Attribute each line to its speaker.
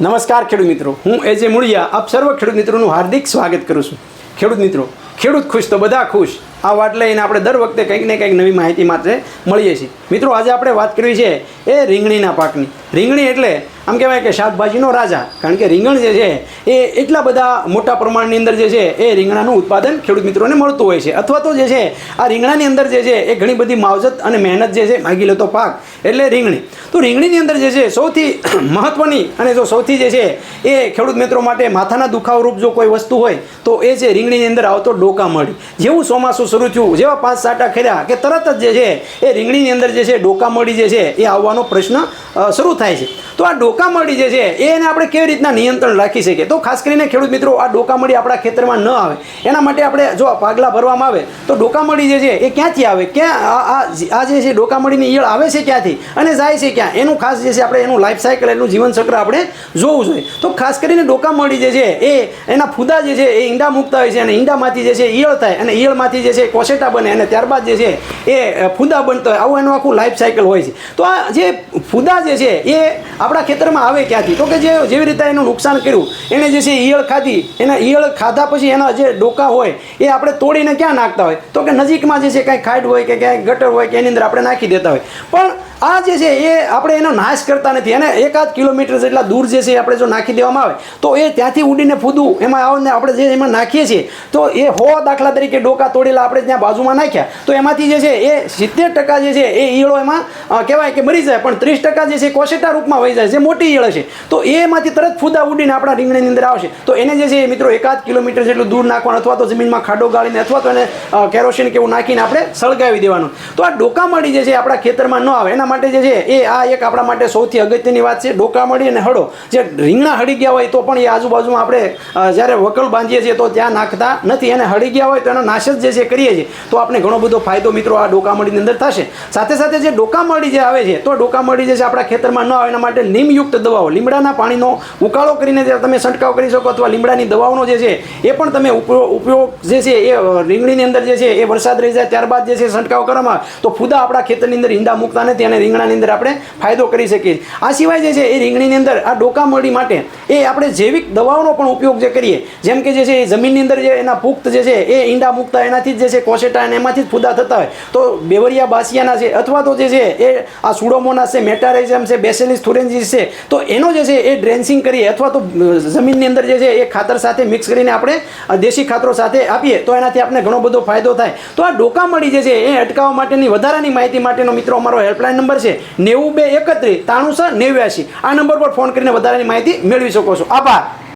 Speaker 1: નમસ્કાર ખેડૂત મિત્રો. હું એજે મૂળિયા. આપ સર્વ ખેડૂત મિત્રોનું હાર્દિક સ્વાગત કરું છું. ખેડૂત મિત્રો, ખેડૂત ખુશ તો બધા ખુશ. આ વાત લઈને આપણે દર વખતે કંઈક ને કંઈક નવી માહિતી માટે મળીએ છીએ. મિત્રો, આજે આપણે વાત કરવી છે એ રીંગણીના પાકની. રીંગણી એટલે આમ કહેવાય કે શાકભાજીનો રાજા. કારણ કે રીંગણ જે છે, એ એટલા બધા મોટા પ્રમાણની અંદર જે છે, એ રીંગણાનું ઉત્પાદન ખેડૂત મિત્રોને મળતું હોય છે. અથવા તો જે છે, આ રીંગણાની અંદર જે છે, એ ઘણી બધી માવજત અને મહેનત જે છે, માગી લેતો પાક. એટલે રીંગણી. તો રીંગણીની અંદર જે છે, સૌથી મહત્ત્વની અને જો સૌથી જે છે, એ ખેડૂત મિત્રો માટે માથાના દુખાવ રૂપ જો કોઈ વસ્તુ હોય, તો એ છે રીંગણીની અંદર આવતો ડોકા મળી. જેવું ચોમાસું શરૂ થયું, જેવા પાંચ સાટા ખેર્યા કે તરત જ જે છે, એ રીંગણીની અંદર જે છે, ડોકા મળી જે છે, એ આવવાનો પ્રશ્ન શરૂ થાય છે. તો આ ડોકા મળી જે છે, એને આપણે કેવી રીતના નિયંત્રણ રાખી શકીએ? તો ખાસ કરીને ખેડૂત મિત્રો, આ ડોકા મળી આપણા ખેતરમાં ન આવે. એના માટે આપણે જો પાગલા ભરવામાં આવે, તો ડોકા મળી જે છે, એ ક્યાંથી આવે? ક્યાં આ જે છે, ડોકા મળીની ઈયળ આવે છે ક્યાંથી? અને જાય છે ક્યાં? એનું ખાસ જે છે આપણે એનું લાઈફ સાયકલ એનું જીવન ચક્ર આપણે જોવું જોઈએ. તો ખાસ કરીને ડોકા મળી જે છે, એ એના ફૂદા જે છે, એ ઈંડા મૂકતા હોય છે અને ઈંડામાંથી જે છે ઈયળ થાય અને ઈયળમાંથી જે છે કોસેટા બને અને ત્યારબાદ જે છે, એ ફૂદા બનતો હોય. આવું એનું આખું લાઈફ સાયકલ હોય છે. તો આ જે ફૂદા જે છે, એ આપણા ખેતરમાં આવે ક્યાંથી? તો કે જે જેવી રીતે એનું નુકસાન કર્યું, એને જે છે ઈયળ ખાધી. એના ઈયળ ખાધા પછી એના જે ડોકા હોય, એ આપણે તોડીને ક્યાં નાખતા હોય? તો કે નજીકમાં જે છે, કાંઈ ખાડ હોય કે ક્યાંય ગટર હોય કે એની અંદર આપણે નાખી દેતા હોય. પણ આ જે છે એ આપણે એનો નાશ કરતા નથી. અને એકાદ કિલોમીટર જેટલા દૂર જે છે આપણે જો નાખી દેવામાં આવે, તો એ ત્યાંથી ઉડીને ફૂદું. એમાં આવને આપણે જે એમાં નાખીએ છીએ, તો એ હો દાખલા તરીકે ડોકા તોડેલા આપણે ત્યાં બાજુમાં નાખ્યા, તો એમાંથી જે છે એ સિત્તેર ટકા જે છે એ ઈયળો એમાં કહેવાય કે મરી જાય, પણ ત્રીસ ટકા જે છે કોશેટા રૂપમાં વહી જાય, જે મોટી ઈયળ છે. તો એમાંથી તરત ફૂદા ઉડીને આપણા રીંગણીની અંદર આવશે. તો એને જે છે મિત્રો એકાદ કિલોમીટર જેટલું દૂર નાખવાનું, અથવા તો જમીનમાં ખાડો ગાળીને, અથવા તો એને કેરોસીન કે એવું નાખીને આપણે સળગાવી દેવાનું. તો આ ડોકામળી જે છે આપણા ખેતરમાં ન આવે, એના માટે જે છે, એ આ એક આપણા માટે સૌથી અગત્યની વાત છે. ડોકામળી અને હળો. જે રીંગણા હળી ગયા હોય તો પણ એ આજુબાજુમાં આપણે જ્યારે વકલ બાંધીએ છીએ તો ત્યાં નાખતા નથી. અને હળી ગયા હોય તો એનો નાશ જ જે છે કરીએ છીએ. તો આપણે ઘણો બધો ફાયદો મિત્રો આ ડોકામળીની અંદર થશે. સાથે સાથે જે ડોકામળી જે આવે છે, તો ડોકામળી જે છે આપણા ખેતરમાં ન આવે એના માટે લીમયુક્ત દવાઓ, લીમડાના પાણીનો ઉકાળો કરીને તમે છંટકાવ કરી શકો અથવા લીમડાની દવાઓનો જે છે, એ પણ તમે ઉપયોગ જે છે એ રીંગણીની અંદર જે છે એ વરસાદ રહી જાય ત્યારબાદ જે છે છંટકાવ કરવામાં તો ફૂદા આપણા ખેતરની અંદર ઈંડા મૂકતા નથી અને રીંગણાની અંદર આપણે ફાયદો કરી શકીએ. આ સિવાય જે છે, એ રીંગણીની અંદર આ ડોકામળી માટે એ આપણે જૈવિક દવાઓનો પણ ઉપયોગ જે કરીએ, જેમ કે જે છે, એ જમીનની અંદર જે એના પુખ્ત જે છે, એ ઈંડા મૂકતા એનાથી જ જે છે, કોસેટા અને એમાંથી જ ફૂદા થતા હોય તો બેવરિયા, બાસિયાના છે, અથવા તો જે છે, એ આ સુડોમોના છે, મેટારેઝમ છે, બેસેલિસ થુરેન્જીસ છે, તો એનો જે છે, એ ડ્રેન્સિંગ કરીએ અથવા તો જમીનની અંદર જે છે, એ ખાતર સાથે મિક્સ કરીને આપણે દેશી ખાતરો સાથે આપીએ, તો એનાથી આપણે ઘણો બધો ફાયદો થાય તો આ ડોકામળી જે છે, એ અટકાવવા માટેની વધારાની માહિતી માટેનો મિત્રો, અમારો હેલ્પલાઇન નંબર છે નેવું બે એકત્રીસ ત્રાણું છ નેવ્યાસી આ નંબર પર ફોન કરીને વધારાની માહિતી મેળવી શકો છો. આભાર.